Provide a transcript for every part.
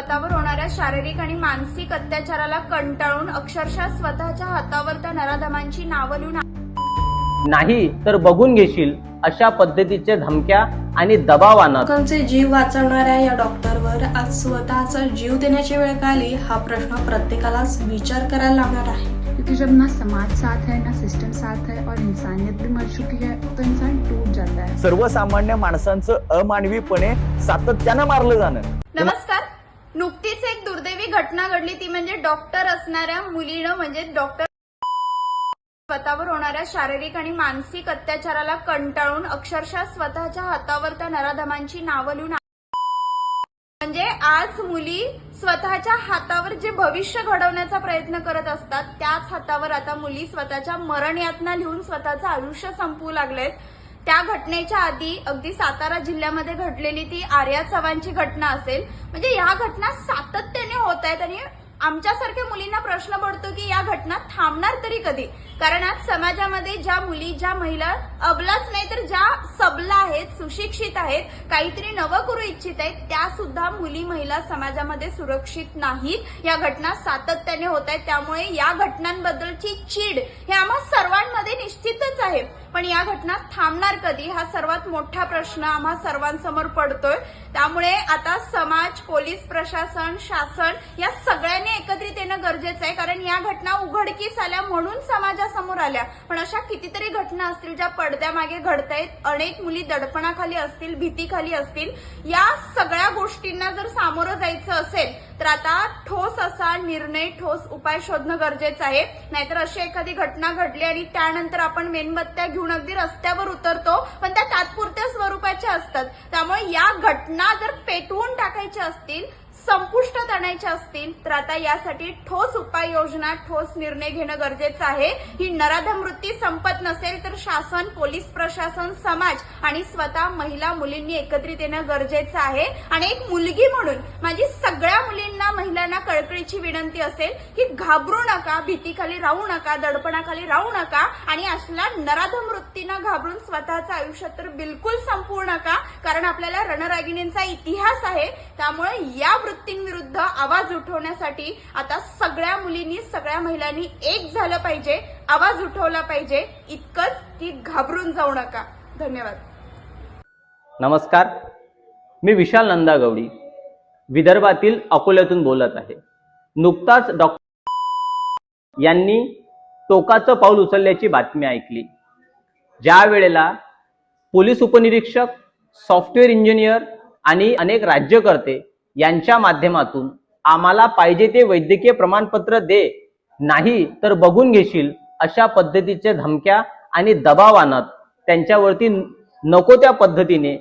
स्वतःवर होणाऱ्या शारीरिक आणि मानसिक अत्याचाराला कंटाळून अक्षरशः स्वतःच्या हातावर त्या नराधमांची नावं लिहून नाही तर बघून घेशील अशा पद्धतीचे धमक्या आणि दबावानं. लोकांचे जीव वाचवणाऱ्या या डॉक्टरवर आज स्वतःचा जीव देण्याची वेळ का आली हा प्रश्न प्रत्येकालाच विचार करायला लागणार आहे. क्योंकि जब ना समाज साथ है ना सिस्टम साथ है और इंसानियत भी मर चुकी है तो इंसान टूट जाता है। सर्वसामान्य माणसांचं अमानवीपणे सातत्यानं मारलं जाणं. नमस्कार नुकतीच एक दुर्दैवी घटना घडली. ती म्हणजे डॉक्टर असणाऱ्या मुलीनं म्हणजे डॉक्टर स्वतःवर होणाऱ्या शारीरिक आणि मानसिक अत्याचाराला कंटाळून अक्षरशः स्वतःच्या हातावर त्या नराधमांची नावं लिहून म्हणजे आज मुली स्वतःच्या हातावर जे भविष्य घडवण्याचा प्रयत्न करत असतात त्याच हातावर आता मुली स्वतःच्या मरण यातना लिहून स्वतःचं आयुष्य संपवू लागलेत. त्या घटनेच्या आधी अगदी सातारा जिल्ह्यामध्ये घडलेली ती आर्या चव्हाणची घटना असेल. म्हणजे या घटना सातत्याने होत आहेत आणि आमच्यासारख्या मुलींना प्रश्न पडतो की या घटना थांबणार तरी कधी? कारण आज समाजामध्ये ज्या मुली ज्या महिला अबलाच नाही तर ज्या सबला आहेत सुशिक्षित आहेत काहीतरी नवं करू इच्छित आहेत त्या सुद्धा मुली महिला समाजामध्ये सुरक्षित नाहीत. या घटना सातत्याने होत आहेत. त्यामुळे या घटनांबद्दलची चीड हे आम्हा सर्वांमध्ये निश्चितच आहे. पण या घटना थांबणार कधी? हा सर्वात मोठा प्रश्न आम्हा सर्वांसमोर पडतोय. त्यामुळे आता समाज पोलीस प्रशासन शासन या सगळ्यांनी एकत्रित येणं गरजेचं आहे. कारण या घटना उघडकीस आल्या म्हणून समाजासमोर आल्या. पण अशा कितीतरी घटना असतील ज्या पडद्यामागे घडतायत अनेक मुली दडपणाखाली असतील भीतीखाली असतील या सगळ्या गोष्टींना जर सामोरं जायचं असेल तर आता ठोस असा निर्णय ठोस उपाय शोधणं गरजेचं आहे. नाहीतर अशी एखादी घटना घडली आणि त्यानंतर आपण मेणबत्त्या घेऊन अगदी रस्त्यावर उतरतो पण त्या तात्पुरत्या स्वरूपाच्या असतात. त्यामुळे या घटना जर पेटवून टाकायच्या असतील संपुष्टात आणायच्या असतील तर आता यासाठी ठोस उपाययोजना ठोस निर्णय घेणं गरजेचं आहे. ही नराधम वृत्ती संपत नसेल तर शासन पोलीस प्रशासन समाज आणि स्वतः महिला मुलींनी एकत्रित येणं गरजेचं आहे. आणि एक मुलगी म्हणून माझी सगळ्या मुलींना महिलांना कळकळीची विनंती असेल की घाबरू नका भीतीखाली राहू नका दडपणाखाली राहू नका आणि असल्या नराधम वृत्तीनं घाबरून स्वतःचं आयुष्य तर बिलकुल संपवू नका कारण आपल्याला रणरागिणींचा इतिहास आहे. त्यामुळे या वृत्तींविरुद्ध आवाज उठवण्यासाठी आता सगळ्या मुलींनी सगळ्या महिलांनी एक झालं पाहिजे आवाज उठवला पाहिजे. इतकंच की घाबरून जाऊ नका. धन्यवाद. नमस्कार. मी विशाल नंदा गवडी विदर्भातील अकोल्यातून बोलत आहे. नुकताच डॉक्टर यांनी टोकाचं पाऊल उचलल्याची बातमी ऐकली. ज्या वेळेला पोलीस उपनिरीक्षक सॉफ्टवेअर इंजिनियर आणि अनेक राज्यकर्ते यांच्या माध्यमातून आम्हाला पाहिजे ते वैद्यकीय प्रमाणपत्र दे नाही तर बघून घेशील अशा पद्धतीच्या धमक्या आणि दबाव आणत त्यांच्यावरती नको त्या पद्धतीने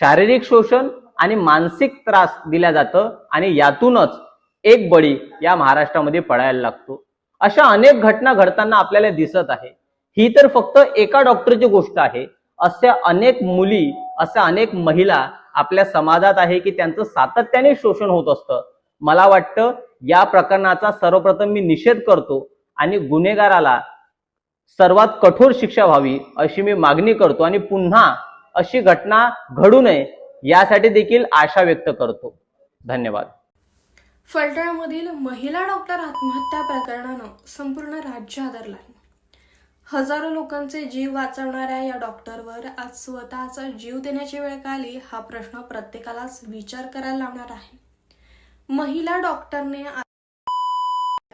शारीरिक शोषण आणि मानसिक त्रास दिला जातं आणि यातूनच एक बळी या महाराष्ट्रामध्ये पडायला लागतो. अशा अनेक घटना घडताना आपल्याला दिसत आहे. ही तर फक्त एका डॉक्टरची गोष्ट आहे. अशा अनेक मुली अशा अनेक महिला आपल्या समाजात आहे की त्यांचं सातत्याने शोषण होत असतं. मला वाटतं या प्रकरणाचा सर्वप्रथम मी निषेध करतो आणि गुन्हेगाराला सर्वात कठोर शिक्षा व्हावी अशी मी मागणी करतो आणि पुन्हा अशी घटना घडू नये यासाठी देखील आशा व्यक्त करतो. धन्यवाद. फलटणमधील महिला डॉक्टर आत्महत्या प्रकरणानं संपूर्ण राज्य आदरला आहे. हजारो लोकांचे जीव वाचवणाऱ्या या डॉक्टरवर आज स्वतःचा जीव देण्याची वेळ का आली हा प्रश्न प्रत्येकालाच विचार करायला लावणार आहे. महिला डॉक्टरने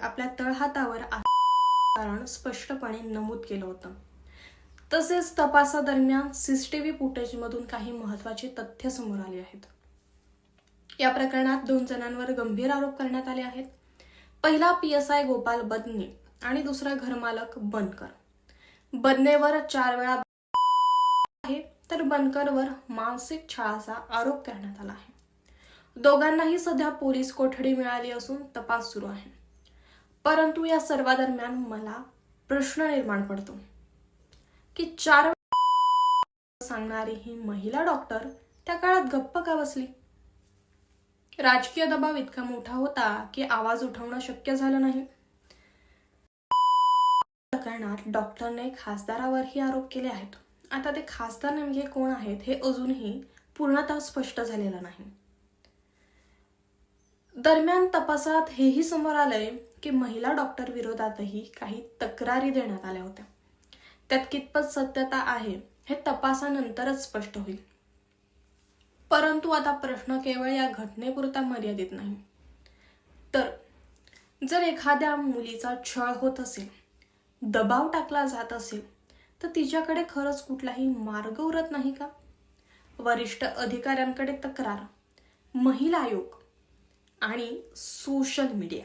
आपल्या तळहातावर कारण स्पष्टपणे नमूद केलं होतं. तसेच तपासादरम्यान सीसीटीव्ही फुटेजमधून काही महत्वाची तथ्य समोर आली आहेत. या प्रकरणात दोन जणांवर गंभीर आरोप करण्यात आले आहेत. पहिला P S I Gopal Badne आणि दुसरा घरमालक बनकर. बदनेवर चार वेळा आहे तर बनकरवर मानसिक छळाचा आरोप करण्यात आला आहे. दोघांनाही सध्या पोलीस कोठडी मिळाली असून तपास सुरू आहे. परंतु या सर्वादरम्यान मला प्रश्न निर्माण पडतो की चार सांगणारी ही महिला डॉक्टर त्या काळात गप्प का बसली? राजकीय दबाव इतका मोठा होता की आवाज उठवणं शक्य झालं नाही. प्रकरणात डॉक्टरने खासदारावरही आरोप केले आहेत. आता ते खासदार नेमके कोण आहेत हे अजूनही पूर्णतः स्पष्ट झालेलं नाही. दरम्यान तपासात हेही समोर आलंय की महिला डॉक्टर विरोधातही काही तक्रारी देण्यात आल्या होत्या. त्यात कितपत सत्यता आहे हे तपासानंतरच स्पष्ट होईल. परंतु आता प्रश्न केवळ या घटनेपुरता मर्यादित नाही. तर जर एखाद्या मुलीचा छळ होत असेल दबाव टाकला जात असेल तर तिच्याकडे खरंच कुठलाही मार्ग उरत नाही का? वरिष्ठ अधिकाऱ्यांकडे तक्रार महिला आयोग आणि सोशल मीडिया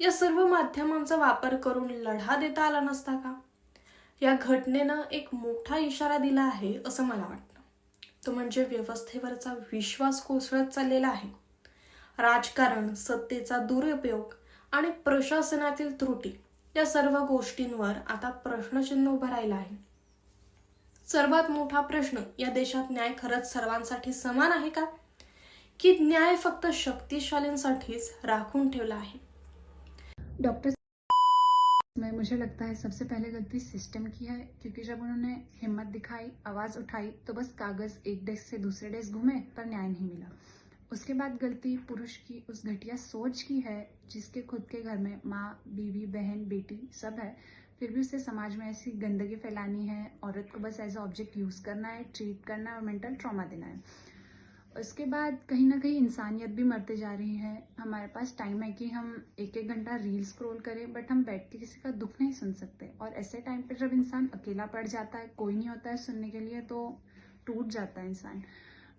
या सर्व माध्यमांचा वापर करून लढा देता आला नसता का? या घटनेनं एक मोठा इशारा दिला आहे असं मला वाटतं. तो म्हणजे व्यवस्थेवरचा विश्वास कोसळत चाललेला आहे. राजकारण सत्तेचा दुरुपयोग आणि प्रशासनातील त्रुटी या सर्व गोष्टींवर आता प्रश्नचिन्ह उभं राहिलं आहे. सर्वात मोठा प्रश्न या देशात न्याय खरंच सर्वांसाठी समान आहे का? की न्याय फक्त शक्तिशालींसाठीच राखून ठेवला आहे? डॉक्टर मैं मुझे लगता है सबसे पहले गलती सिस्टम की है क्योंकि जब उन्होंने हिम्मत दिखाई आवाज़ उठाई तो बस कागज़ एक डेस्क से दूसरे डेस्क घूमे पर न्याय नहीं मिला। उसके बाद गलती पुरुष की, उस घटिया सोच की है, जिसके खुद के घर में माँ, बीवी, बहन, बेटी सब है, फिर भी उसे समाज में ऐसी गंदगी फैलानी है, औरत को बस एज ऑब्जेक्ट यूज़ करना है, ट्रीट करना है और मेंटल ट्रॉमा देना है। उसके बाद कहीं ना कहीं इंसानियत भी मरते जा रही है। हमारे पास टाइम है कि हम एक एक घंटा रील स्क्रॉल करें, बट हम बैठ के किसी का दुख नहीं सुन सकते। और ऐसे टाइम पर जब इंसान अकेला पड़ जाता है, कोई नहीं होता है सुनने के लिए तो टूट जाता है इंसान।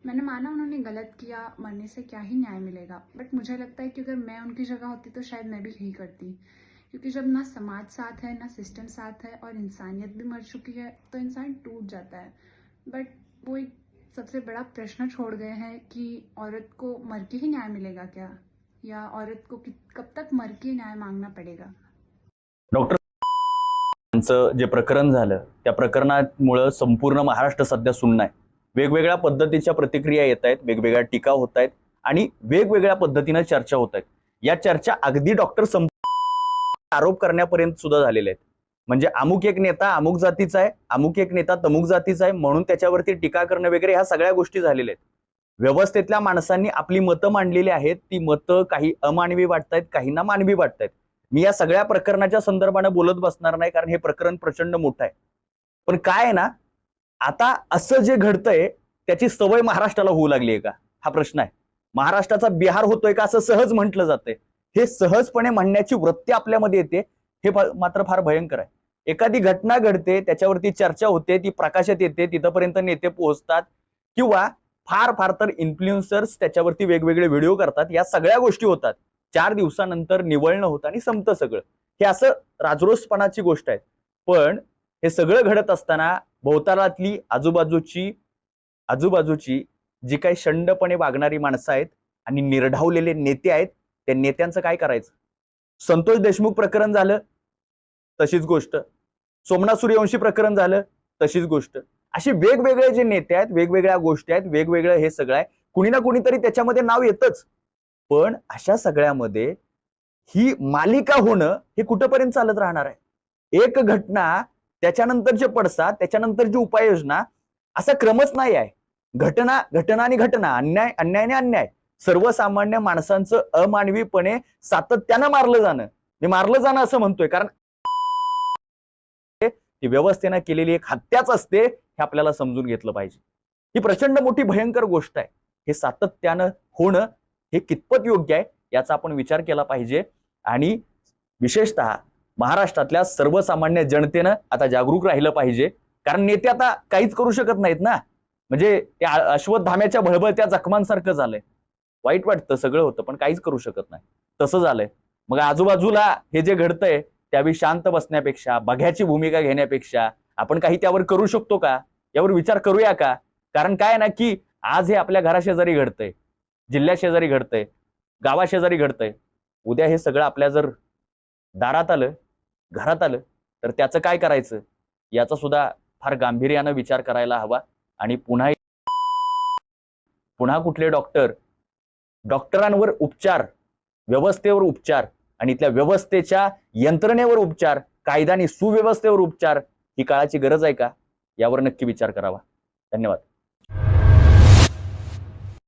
मैंने माना उन्होंने गलत किया, मरने से क्या ही न्याय मिलेगा। बट मुझे लगता है कि अगर मैं उनकी जगह होती तो शायद मैं भी यही करती। क्योंकि जब ना समाज साथ है, ना सिस्टम साथ है और इंसानियत भी मर चुकी है तो इंसान टूट जाता है। बट वो एक सबसे बड़ा प्रश्न छोड़ गए हैं कि औरत को मर के ही न्याय मिलेगा क्या? या औरत को कब तक मर के न्याय मांगना पड़ेगा? डॉक्टर जे प्रकरण झालं, त्या प्रकरणामुळं संपूर्ण महाराष्ट्र सध्या सुन्न आहे. वेगवेगळ्या पद्धतीच्या प्रतिक्रिया येत आहेत वेगवेगळ्या टीका होत आहेत आणि वेगवेगळ्या पद्धतीनं चर्चा होत आहेत. या चर्चा अगदी डॉक्टर संप आरोप करण्यापर्यंत सुद्धा झालेल्या आहेत. म्हणजे अमुक एक नेता अमुक जातीचा आहे अमुक एक नेता तमुक जातीचा आहे म्हणून त्याच्यावरती टीका करणं वगैरे ह्या सगळ्या गोष्टी झालेल्या आहेत. व्यवस्थेतल्या माणसांनी आपली मतं मांडलेली आहेत ती मतं काही अमानवी वाटतायत काहींना मानवी वाटतायत. मी या सगळ्या प्रकरणाच्या संदर्भाने बोलत बसणार नाही कारण हे प्रकरण प्रचंड मोठं आहे. पण काय आहे ना आता असं जे घडतंय त्याची सवय महाराष्ट्राला होऊ लागली आहे का? हा प्रश्न आहे. महाराष्ट्राचा बिहार होतोय का असं सहज म्हटलं जातंय. हे सहजपणे म्हणण्याची वृत्ती आपल्यामध्ये येते हे मात्र फार भयंकर आहे. एखादी घटना घडते त्याच्यावरती चर्चा होते ती प्रकाशात येते तिथपर्यंत नेते पोहोचतात किंवा फार फार तर इन्फ्लुएन्सर्स त्याच्यावरती वेगवेगळे व्हिडिओ करतात या सगळ्या गोष्टी होतात. चार दिवसानंतर निवळणं होतं आणि संपतं सगळं. हे असं राजरोसपणाची गोष्ट आहे. पण हे सगळं घडत असताना भोवतालातली आजूबाजूची आजूबाजूची जी काही शंडपणे वागणारी माणसं आहेत आणि निर्ढावलेले नेते आहेत त्या नेत्यांचं काय करायचं? संतोष देशमुख प्रकरण झालं तशीच गोष्ट. सोमनाथ सूर्यवंशी प्रकरण झालं तशीच गोष्ट. अशी वेगवेगळे जे नेते आहेत वेगवेगळ्या गोष्टी आहेत वेगवेगळं हे सगळं आहे. कुणी ना कुणीतरी त्याच्यामध्ये नाव येतच. पण अशा सगळ्यामध्ये ही मालिका होणं हे कुठंपर्यंत चालत राहणार आहे? एक घटना त्याच्यानंतर जे पडसाद त्याच्यानंतरची उपाययोजना असा क्रमच नाही आहे. घटना घटना आणि घटना अन्याय अन्याय आणि अन्याय. सर्वसामान्य माणसांचं अमानवीपणे सातत्यानं मारलं जाणं. मी मारलं जाणं असं म्हणतोय कारण ही व्यवस्थेनं केलेली एक हत्याच असते हे आपल्याला समजून घेतलं पाहिजे. ही प्रचंड मोठी भयंकर गोष्ट आहे. हे सातत्यानं होणं हे कितपत योग्य आहे याचा आपण विचार केला पाहिजे. आणि विशेषतः महाराष्ट्रातल्या सर्वसामान्य जनतेनं आता जागरूक राहिलं पाहिजे. कारण नेते आता काहीच करू शकत नाहीत ना. म्हणजे त्या अश्वत्थाम्याच्या भळबळत्या जखमांसारखं झालंय. वाईट वाटतं सगळं होतं पण काहीच करू शकत नाही. तसं झालंय. मग आजूबाजूला हे जे घडतंय त्यावेळी शांत बसण्यापेक्षा बघ्याची भूमिका घेण्यापेक्षा आपण काही त्यावर करू शकतो का? यावर विचार करूया का? कारण काय आहे ना की आज हे आपल्या घराशेजारी घडतंय. जिल्ह्याशेजारी घडतंय. गावाशेजारी घडतंय. उद्या हे सगळं आपल्या जर दारात आलं घरात आलं तर त्याचं काय करायचं? याचा सुद्धा फार गांभीर्यानं विचार करायला हवा. आणि पुन्हा पुन्हा कुठले डॉक्टर डॉक्टरांवर उपचार व्यवस्थेवर उपचार आणि इथल्या व्यवस्थेच्या यंत्रणेवर उपचार कायदा आणि सुव्यवस्थेवर उपचार ही काळाची गरज आहे का? यावर नक्की विचार करावा. धन्यवाद.